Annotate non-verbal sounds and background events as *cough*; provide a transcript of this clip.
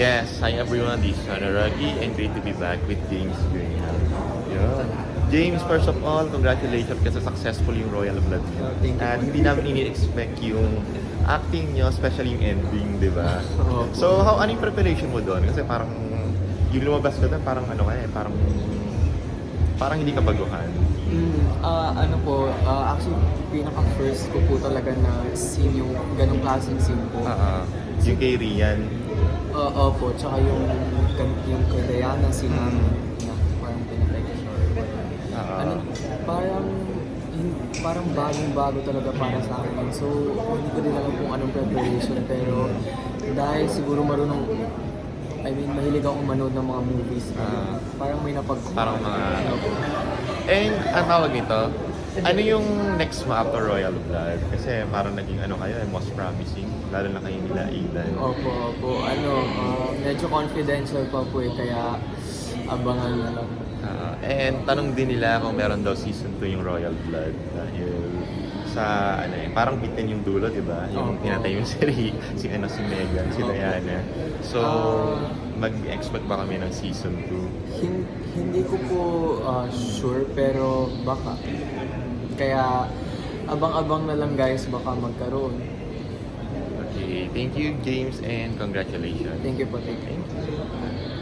Yes, hi everyone, this is Hanaragi and great to be back with James Graham. Yun. James, first of all, congratulations kasi successful yung Royal Blood niyo. Thank you. At hindi namin ini-expect yung acting niyo, especially yung ending, di ba? So, how, ano yung preparation mo doon? Kasi parang, yung lumabas ka doon, parang ano ka eh, parang, parang hindi ka baguhan. Mm, ah, ano po, ah, actually, pinaka-first ko po talaga na scene yung ganong klaseng scene po. Ah. yung kay Rian. Oo po, tsaka yung, yung kay Diana scene Mm. na parang. Ah, ah. Ano, parang, parang bagong-bago talaga para sa akin. So, hindi ko din alam kung anong preparation, pero dahil siguro marunong, I mean, mahilig akong manood ng mga movies. Ah. parang may napag... Parang mga- Ano. And ang tawag nito, ano yung next mo after Royal Blood? Kasi parang naging ano kayo, eh, most promising. Lalo na kayo nila Aidan. Opo, opo. Ano, ah, medyo confidential pa po eh, kaya abangan na lang. Ah, and tanong din nila kung meron daw season 2 yung Royal Blood. Dahil sa ano eh, parang bitin yung dulo, di ba? Yung Opo. pinatay yung *laughs* si, Ri- si, ano, si Megan, si Opo. Diana. So, Ah. Mag-expect ba kami ng season 2? Hin- hindi ko po ah, sure, pero baka. Kaya abang-abang na lang guys, baka magkaroon. Okay, thank you James and congratulations. Thank you po, thank you. Thank